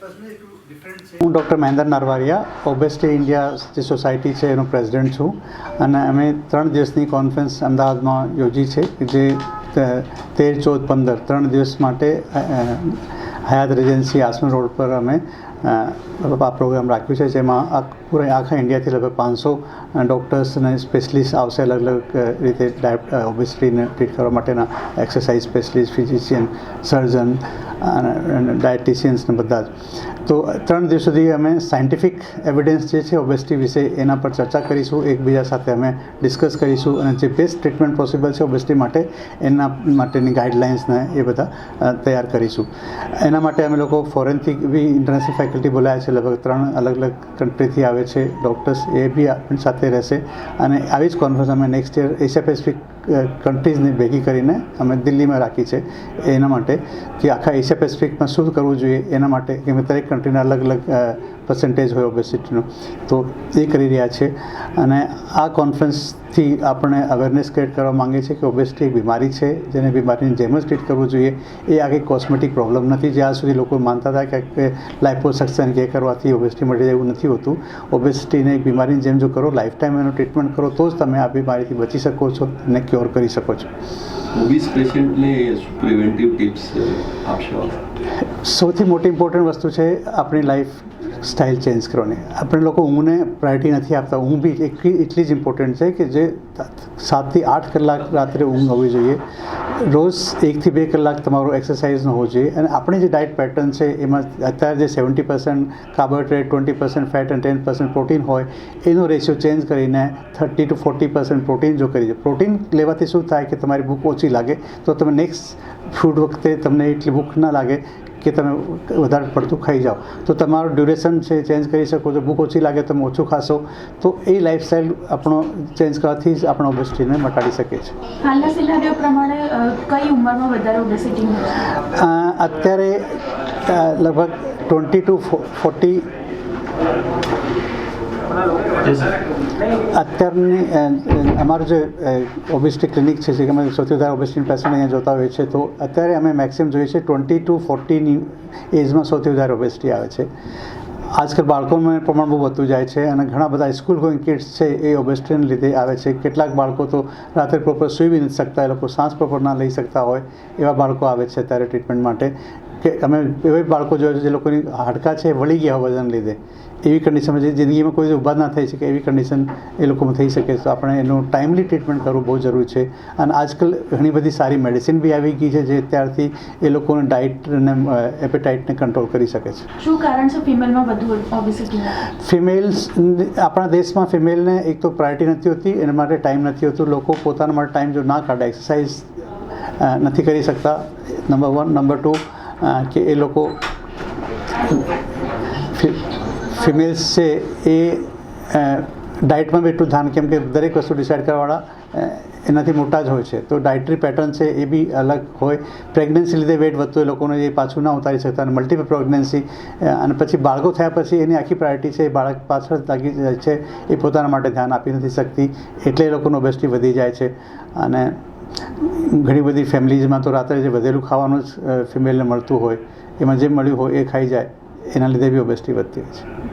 હું doctor Mahendra Narwariya obesity India જે society છે, એનો પ્રેસિડેન્ટ છું. અને અમે ત્રણ દિવસની કોન્ફરન્સ અમદાવાદમાં યોજી છે, જે તેર, ચૌદ, પંદર, ત્રણ દિવસ માટે હયાત રેજન્સી આસન રોડ પર અમે આ પ્રોગ્રામ રાખ્યું છે, જેમાં પૂરા આખા ઇન્ડિયાથી લગભગ પાંચસો ડૉક્ટર્સ અને સ્પેશલિસ્ટ આવશે અલગ અલગ રીતે રીતે ઓબેસિટીને ટ્રીટ કરવા માટેના એક્સરસાઇઝ સ્પેશલિસ્ટ ફિઝિશિયન સર્જન અને ડાયટિશિયન્સને બધા જ. તો ત્રણ દિવસ સુધી અમે સાયન્ટિફિક એવિડન્સ જે છે ઓબેસિટી વિશે એના પર ચર્ચા કરીશું, એકબીજા સાથે અમે ડિસ્કસ કરીશું, અને જે બેસ્ટ ટ્રીટમેન્ટ પોસિબલ છે ઓબેસિટી માટે, એના માટેની ગાઈડલાઇન્સને એ બધા તૈયાર કરીશું. એના માટે અમે લોકો ફોરેનથી બી ઇન્ટરનેશનલ ફેકલ્ટી બોલાયા છે, લગભગ ત્રણ અલગ અલગ કન્ટ્રીથી આવે છે ડૉક્ટર્સ એ બી આપણી સાથે રહેશે. અને આવી જ કોન્ફરન્સ અમે નેક્સ્ટ યર એશિયા પેસિફિક કન્ટ્રીઝને ભેગી કરીને અમે દિલ્હીમાં રાખી છે. એના માટે કે આખા એશિયા પેસિફિકમાં શું કરવું જોઈએ, એના માટે કે દરેક કન્ટ્રીના અલગ અલગ પર્સન્ટેજ હોય ઓબેસિટીનો તો એ કરી રહ્યા છે. અને આ કોન્ફરન્સથી આપણે અવેરનેસ ક્રિએટ કરવા માંગીએ છીએ કે ઓબેસિટી એક બીમારી છે. જેને બીમારીની જેમ જ ટ્રીટ કરવું જોઈએ, એ આખી કોસ્મેટિક પ્રોબ્લેમ નથી. જ્યાં સુધી લોકો માનતા હતા કે લાઇપોસક્શન કે કરવાથી ઓબેસિટી મટી જાય એવું નથી હોતું. ઓબેસિટીને એક બીમારીની જેમ જો કરો લાઈફ ટાઈમ એનું ટ્રીટમેન્ટ કરો, તો જ તમે આ બીમારીથી બચી શકો છો અને ક્યોર કરી શકો છો. ઓબીસ પેશન્ટને પ્રિવેન્ટિવ ટિપ્સ આપશો? સૌથી મોટી ઇમ્પોર્ટન્ટ વસ્તુ છે આપણી લાઈફ સ્ટાઇલ ચેન્જ કરવાની. આપણે લોકો ઊંઘને પ્રાયોરિટી નથી આપતા. ઊંઘ બી એટલી જ ઇમ્પોર્ટન્ટ છે કે જે સાતથી આઠ કલાક રાત્રે ઊંઘ હોવી જોઈએ. રોજ એકથી બે કલાક તમારો એક્સરસાઇઝનો હોવો જોઈએ. અને આપણી જે ડાયટ પેટર્ન છે, એમાં અત્યારે જે seventy percent carbohydrate twenty percent fat અને ટેન પર્સન્ટ પ્રોટીન હોય, એનો રેશિયો ચેન્જ કરીને thirty to forty percent protein જો કરી પ્રોટીન લેવાથી શું થાય કે તમારી ભૂખ ઓછી લાગે. તો તમે નેક્સ્ટ ફૂડ વખતે તમને એટલી ભૂખ ના લાગે કે તમે વધારે પડતું ખાઈ જાઓ. તો તમારું ડ્યુરેશન છે ચેન્જ કરી શકો છો. ભૂખ ઓછી લાગે તમે ઓછું ખાશો. તો એ લાઈફસ્ટાઈલ આપણો ચેન્જ કરવાથી જ આપણે ઓબેસિટીને મટાડી શકીએ છીએ હાલના સિનારીઓ પ્રમાણે કઈ ઉંમરમાં વધારે ઓબેસિટી છે? અત્યારે લગભગ ટ્વેન્ટી ટુ ફોર્ટી અત્યારની અમારું જે ઓબેસિટી ક્લિનિક છે, જે અમે સૌથી વધારે ઓબેસિટી પેશન્ટ અહીંયા જોતા હોઈએ છીએ, તો અત્યારે અમે મેક્સિમમ જોઈએ છીએ ટ્વેન્ટી ટુ ફોર્ટીની એજમાં સૌથી વધારે ઓબેસિટી આવે છે. આજકાલ બાળકોનું પ્રમાણ બહુ વધતું જાય છે અને ઘણા બધા સ્કૂલ ગોઈંગ કિડ્સ છે એ ઓબેસ્ટીને લીધે આવે છે. કેટલાક બાળકો તો રાત્રે પ્રોપર સૂઈ બી નથી શકતા, એ લોકો શ્વાસ પ્રોપર ના લઈ શકતા હોય એવા બાળકો આવે છે અત્યારે ટ્રીટમેન્ટ માટે. કે અમે એવા બાળકો જોયા છે જે લોકોની હાડકાં છે વળી ગયા વજન લીધે. એવી કન્ડિશનમાં જે જિંદગીમાં કોઈ ઊભા ના થઈ શકે એવી કન્ડિશન એ લોકોમાં થઈ શકે. તો આપણે એનું ટાઈમલી ટ્રીટમેન્ટ કરવું બહુ જરૂરી છે. અને આજકાલ ઘણી બધી સારી મેડિસિન બી આવી ગઈ છે જે ત્યારથી એ લોકોને ડાયટ અને એપેટાઇટને કંટ્રોલ કરી શકે છે. શું કારણ છે ફિમેલમાં વધુ ઓબેસિટી ફિમેલ્સ આપણા દેશમાં ફિમેલને એક તો પ્રાયોરિટી નથી હોતી એના માટે ટાઈમ નથી હોતું. લોકો પોતાના માટે ટાઈમ જો ના કાઢે એક્સરસાઇઝ નથી કરી શકતા. નંબર વન નંબર ટુ કે એ લોકો ફિમેલ્સ છે એ ડાયટમાં બી એટલું ધ્યાન કેમ કે દરેક વસ્તુ ડિસાઇડ કરવાવાળા એનાથી મોટા જ હોય છે. તો ડાયટરી પેટર્ન છે એ બી અલગ હોય. પ્રેગ્નન્સી લીધે વેટ વધતું એ લોકોને એ પાછું ના ઉતારી શકતા અને મલ્ટીપલ પ્રેગ્નન્સી અને પછી બાળકો થયા પછી એની આખી પ્રાયોરિટી છે એ બાળક પાછળ લાગી જાય છે એ પોતાના માટે ધ્યાન આપી નથી શકતી. એટલે એ લોકોનું ઓબેસિટી વધી જાય છે. અને ઘણી બધી ફેમિલીઝમાં તો રાત્રે જે વધેલું ખાવાનું જ ફિમેલને મળતું હોય, એમાં જે મળ્યું હોય એ ખાઈ જાય. એના લીધે બી ઓબેસિટી વધતી હોય છે.